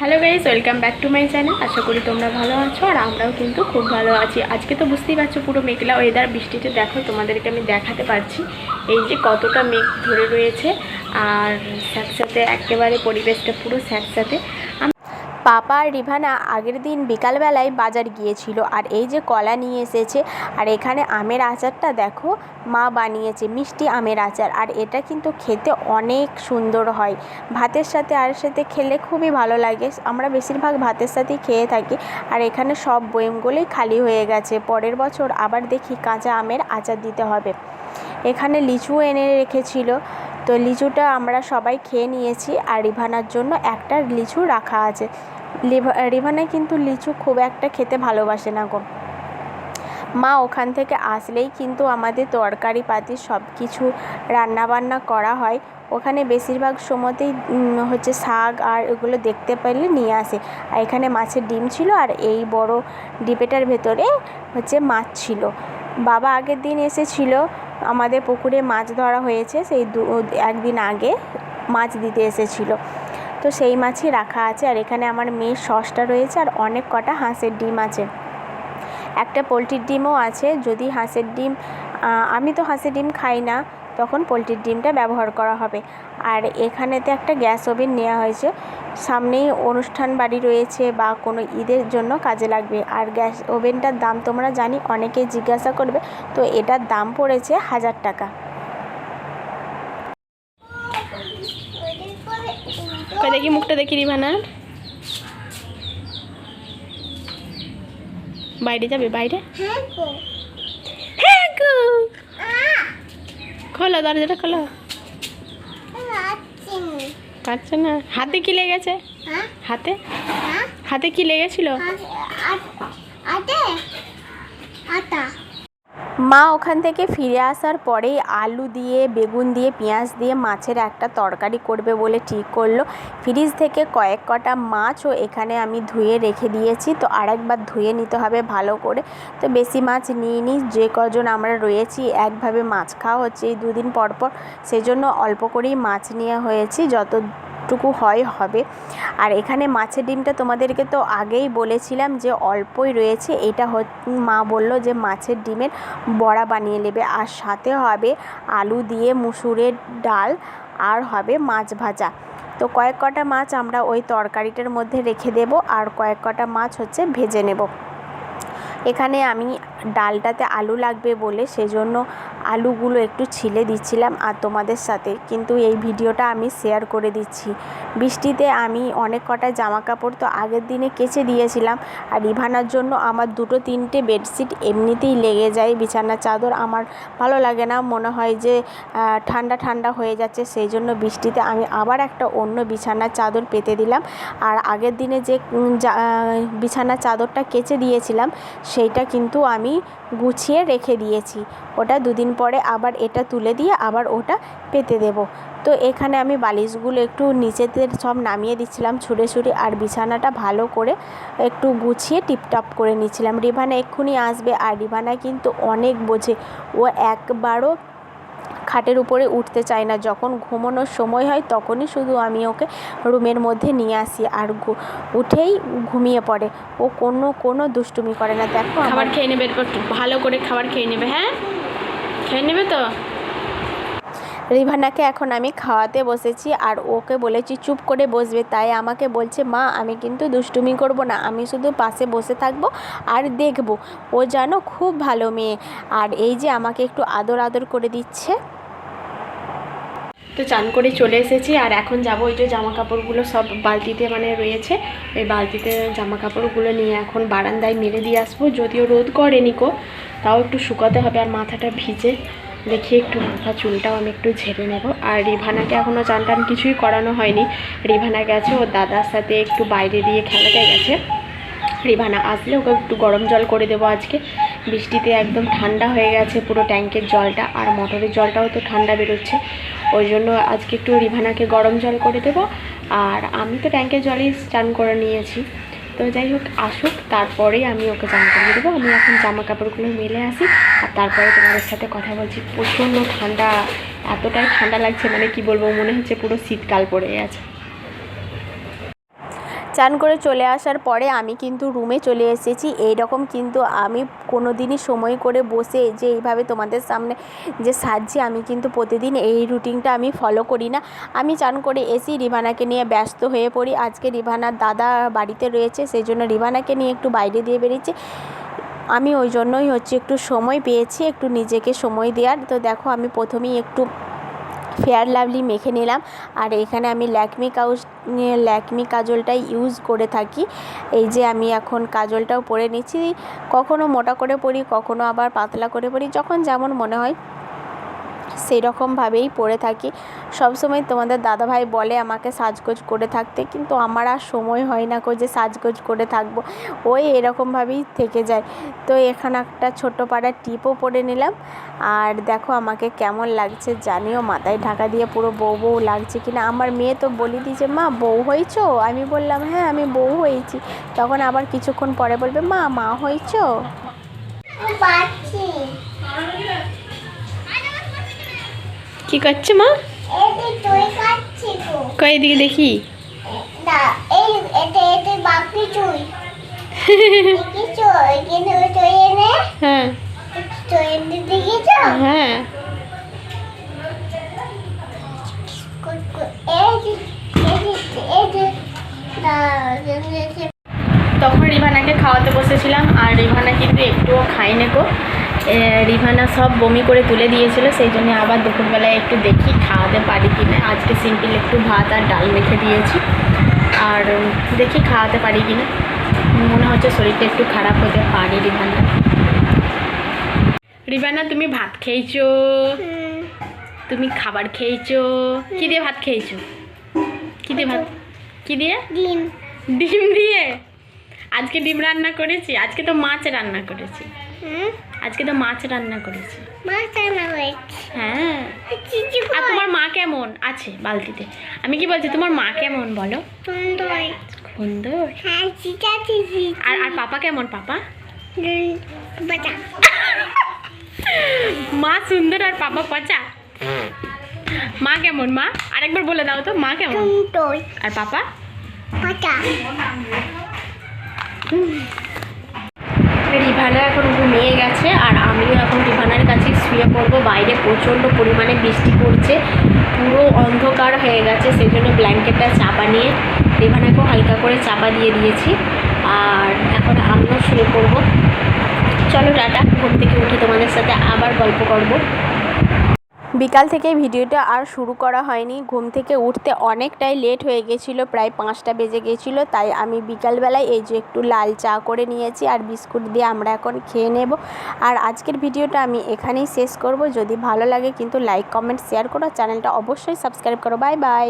Hello guys welcome back to my channel আশা করি তোমরা ভালো আছো আর আমরাও কিন্তু খুব ভালো আছি। আজকে তো বুঝতেই পারছ পুরো মেঘলা ওয়েদার বৃষ্টিতে দেখো, তোমাদেরকে আমি দেখাতে পারছি। এই যে কতটা মেঘ ধরে রয়েছে। আর স্যাঁতস্যাঁতে একেবারে পরিবেশটা পুরো স্যাঁতস্যাঁতে। পাপা আর রিভানা আগের দিন বিকালবেলায় বাজার গিয়েছিল আর এই যে কলা নিয়ে এসেছে আর এখানে আমের আচারটা দেখো, মা বানিয়েছে, মিষ্টি আমের আচার আর এটা কিন্তু খেতে অনেক সুন্দর হয়। ভাতের সাথে আর সাথে খেলে খুবই ভালো লাগে। আমরা বেশিরভাগ ভাতের সাথেই খেয়ে থাকি আর এখানে সব বয়মগুলোই খালি হয়ে গেছে। পরের বছর আবার দেখি কাঁচা আমের আচার দিতে হবে। এখানে লিচু এনে রেখেছিল। তো লিচুটা আমরা সবাই খেয়ে নিয়েছি আর রিভানার জন্য একটা লিচু রাখা আছে। রিভানা কিন্তু লিচু খুব একটা খেতে ভালোবাসে না গো। মা ওখান থেকে আসলেই কিন্তু আমাদের তরকারি পাতি সব কিছু রান্নাবান্না করা হয়। ওখানে বেশিরভাগ সময়তেই হচ্ছে শাক আর এগুলো দেখতে পেলে নিয়ে আসে। আর এখানে মাছের ডিম ছিল আর এই বড় ডিপেটার ভেতরে হচ্ছে মাছ ছিল। বাবা আগের দিন এসেছিল, আমাদের পুকুরে মাছ ধরা হয়েছে, সেই দু, একদিন আগে মাছ দিতে এসেছিল। তো সেই মাছই রাখা আছে আর এখানে আমার মেয়ের সসটা রয়েছে আর অনেক কটা হাঁসের ডিম আছে। একটা পোলট্রির ডিমও আছে, যদি হাঁসের ডিম আমি তো হাঁসের ডিম খাই না, তখন পোলট্রির ডিমটা ব্যবহার করা হবে। আর এখানেতে একটা গ্যাস ওভেন নেওয়া হয়েছে, সামনেই অনুষ্ঠান বাড়ি রয়েছে বা কোনো ঈদের জন্য কাজে লাগবে। আর গ্যাস ওভেনটার দাম তোমরা জানি, অনেকেই জিজ্ঞাসা করবে, তো এটার দাম পড়েছে হাজার টাকা। দেখি মুখটা দেখি রিভানার বাইরে যাবে বাইরে? হ্যাঁ খোলো দরজাটা খোলো। পারছে না। হাতে কি লেগেছে? হাতে? হাতে কি লেগেছিল? মা ওখান থেকে ফিরে আসার পরেই আলু দিয়ে, বেগুন দিয়ে, পেঁয়াজ দিয়ে মাছের একটা তরকারি করবে বলে ঠিক করল। ফ্রিজ থেকে কয়েক কটা মাছও এখানে আমি ধুয়ে রেখে দিয়েছি। তো আরেকবার ধুয়ে নিতে হবে ভালো করে। তো বেশি মাছ নিয়ে নিই যে কজন আমরা রয়েছি, একভাবে মাছ খাওয়া হচ্ছে এই দুদিন পর পর সেজন্য অল্প করেই মাছ নিয়ে হয়েছি। যতটুকু হয়, হবে। আর এখানে মাছের ডিমটা তোমাদেরকে তো আগেই বলেছিলাম যে অল্পই রয়েছে। এটা মা বলল যে মাছের ডিমের বড়া বানিয়ে নেবে। আর সাথে হবে আলু দিয়ে মুসুরের ডাল আর হবে মাছ ভাজা। তো কয়েক কটা মাছ আমরা ওই তরকারিটার মধ্যে রেখে দেব আর কয়েক কটা মাছ হচ্ছে ভেজে নেব। এখানে আমি ডালটাতে আলু লাগবে বলে সেজন্য আলুগুলো একটু ছিলে দিচ্ছিলাম আর তোমাদের সাথে, কিন্তু এই ভিডিওটা আমি শেয়ার করে দিচ্ছি। বৃষ্টিতে আমি অনেক কটা জামা কাপড় তো আগের দিনে কেচে দিয়েছিলাম আর রিভানার জন্য আমার দুটো তিনটে বেডশিট এমনিতেই লেগে যায়, বিছানার চাদর আমার ভালো লাগে না, মনে হয় যে ঠান্ডা ঠান্ডা হয়ে যাচ্ছে, সেই জন্য বৃষ্টিতে আমি আবার একটা অন্য বিছানার চাদর পেতে দিলাম। আর আগের দিনে যে বিছানার চাদরটা কেচে দিয়েছিলাম, সেইটা কিন্তু আমি গুছিয়ে রেখে দিয়েছি। ওটা দুদিন পরে আবার এটা তুলে দিয়ে আবার ওটা পেতে দেব। তো এখানে আমি বালিশগুলো একটু নিচেতে সব নামিয়ে দিচ্ছিলাম ছুঁড়ে ছুঁড়ে আর বিছানাটা ভালো করে একটু গুছিয়ে টিপটপ করে নিচ্ছিলাম। রিভানা এক্ষুনি আসবে আর রিভানা কিন্তু অনেক বোঝে। ও একবারও খাটের উপরে উঠতে চায় না। যখন ঘুমানোর সময় হয় তখনই শুধু আমি ওকে রুমের মধ্যে নিয়ে আসি আর উঠেই ঘুমিয়ে পড়ে। ও কোনো কোনো দুষ্টুমি করে না। দেখো খাবার খেয়ে নেবে ভালো করে খাবার খেয়ে নেবে হ্যাঁ? খেয়ে নেবে তো? রিভানাকে এখন আমি খাওয়াতে বসেছি আর ওকে বলেছি চুপ করে বসবে, তাই আমাকে বলছে, মা, আমি কিন্তু দুষ্টুমি করব না, আমি শুধু পাশে বসে থাকব আর দেখব। ও জানো খুব ভালো মেয়ে। আর এই যে আমাকে একটু আদর আদর করে দিচ্ছে। তো চান করে চলে এসেছি। আর এখন যাব ওই যে জামা কাপড়গুলো সব বালতিতে মানে রয়েছে। ওই বালতিতে জামা কাপড়গুলো নিয়ে এখন বারান্দায় মেলে দিয়ে আসব। যদিও রোদ করেনি কো তাও একটু শুকাতে হবে আর মাথাটা ভিজে দেখি একটু মাথা চুলটাও আমি একটু ঝেড়ে নেব। আর রিভানাকে এখনও চান টান কিছুই করানো হয়নি। রিভানা গেছে, ওর দাদার সাথে একটু বাইরে দিয়ে খেলাতে গেছে। রিভানা আসলে ওকে একটু গরম জল করে দেবো আজকে। বৃষ্টিতে একদম ঠান্ডা হয়ে গেছে পুরো ট্যাঙ্কের জলটা আর মোটরের জলটাও তো ঠান্ডা বেরোচ্ছে। ওই জন্য আজকে একটু রিভানাকে গরম জল করে দেবো। আর আমি তো ট্যাঙ্কের জলেই স্নান করে নিয়েছি। তো যাই হোক, আসুক, তারপরেই আমি ওকে চান করে দেবো। আমি এখন জামা কাপড়গুলো মেলে আসি আর তারপরে তোমাদের সাথে কথা বলছি। প্রচণ্ড ঠান্ডা, এতটাই ঠান্ডা লাগছে মানে কি বলব, মনে হচ্ছে পুরো শীতকাল পড়ে গেছে। চান করে চলে আসার পরে আমি কিন্তু রুমে চলে এসেছি। এই রকম কিন্তু আমি কোনো দিনই সময় করে বসে যে এইভাবে তোমাদের সামনে যে সাজছি, আমি কিন্তু প্রতিদিন এই রুটিনটা আমি ফলো করি না। আমি চান করে এসি রিভানাকে নিয়ে ব্যস্ত হয়ে পড়ি। আজকে রিভানার দাদা বাড়িতে রয়েছে সেই জন্য রিভানাকে নিয়ে একটু বাইরে দিয়ে বেরিয়েছি। আমি ওই জন্যই হচ্ছে একটু সময় পেয়েছি, একটু নিজেকে সময় দেওয়ার। তো দেখো, আমি প্রথমেই একটু ফেয়ার লাভলি মেখে নিলাম। আর এখানে আমি ল্যাকমি কাউজ ল্যাকমি কাজলটাই ইউজ করে থাকি। এই যে আমি এখন কাজলটাও পরে নিচ্ছি। কখনো মোটা করে পরি, কখনো আবার পাতলা করে পরি, যখন যেমন মনে হয়। সেই রকমভাবেই পরে থাকি। সবসময় তোমাদের দাদাভাই বলে আমাকে সাজগোজ করে থাকতে, কিন্তু আমার আর সময় হয় না কো যে সাজগোজ করে থাকব। ওই এরকমভাবেই থেকে যায়। তো এখানে একটা ছোট্ট পাড়ার টিপও পরে নিলাম। আর দেখো আমাকে কেমন লাগছে, জানিও মাথায় ঢাকা দিয়ে পুরো বউ বউ লাগছে কিনা। আমার মেয়ে তো বলি দিয়েছে, মা, বউ হয়েছো? আমি বললাম হ্যাঁ আমি বউ হয়েছি। তখন আবার কিছুক্ষণ পরে বলবে, মা মা হয়েছো? কি করছে মা? তো। দিকে দেখি। হ্যাঁ। হ্যাঁ। তখন রিভানাকে খাওয়াতে বসেছিলাম আর রিভানা কিন্তু একটুও খায়নি গো। রিভানা সব বমি করে তুলে দিয়েছিল সেই জন্য আবার দুপুরবেলায় একটু দেখি খাওয়াতে পারি কি না আজকে সিম্পল একটু ভাত আর ডাল মেখে দিয়েছি। আর দেখি খাওয়াতে পারি কি না মনে হচ্ছে শরীরটা একটু খারাপ হতে পারে রিভানা। রিভানা তুমি ভাত খেয়েছো? তুমি খাবার খেয়েছো? কি দিয়ে ভাত খেয়েছো? কি দিয়ে ভাত? কি দিয়ে? ডিম। ডিম দিয়ে? আজকে ডিম রান্না করেছি? আজকে তো মাছ রান্না করেছি। আজকে তো মাছ রান্না করেছি। মাছ রান্না হয়েছে হ্যাঁ। আর তোমার মা কেমন? আছে বালতিতে। আমি কি বলছি তোমার মা কেমন বলো? সুন্দর। সুন্দর? হ্যাঁ আর আর পাপা কেমন? পাপা? মা সুন্দর আর পাপা পচা? মা কেমন মা? আরেকবার বলে দাও তো মা কেমন? আর পাপা? বাটা রিভানা এখন ঘুমিয়ে গেছে আর আমিও এখন রিভানার কাছে শুয়ে পড়ব। বাইরে প্রচণ্ড পরিমাণে বৃষ্টি পড়ছে, পুরো অন্ধকার হয়ে গেছে সেই জন্য ব্ল্যাঙ্কেটটা চাপা নিয়ে রিভানাকেও হালকা করে চাপা দিয়ে দিয়েছি। আর এখন আমিও শুয়ে পড়ব। চলো টাটা, ঘুম থেকে উঠে তোমাদের সাথে আবার গল্প করব। বিকাল থেকে ভিডিওটা আর শুরু করা হয়নি। ঘুম থেকে উঠতে অনেকটাই লেট হয়ে গেছিল, প্রায় পাঁচটা বেজে গেছিল, তাই আমি বিকালবেলায় এই যে একটু লাল চা করে নিয়েছি আর বিস্কুট দিয়ে আমরা এখন খেয়ে নেব। আর আজকের ভিডিওটা আমি এখানেই শেষ করব। যদি ভালো লাগে কিন্তু লাইক কমেন্ট শেয়ার করো। চ্যানেলটা অবশ্যই সাবস্ক্রাইব করো। Bye bye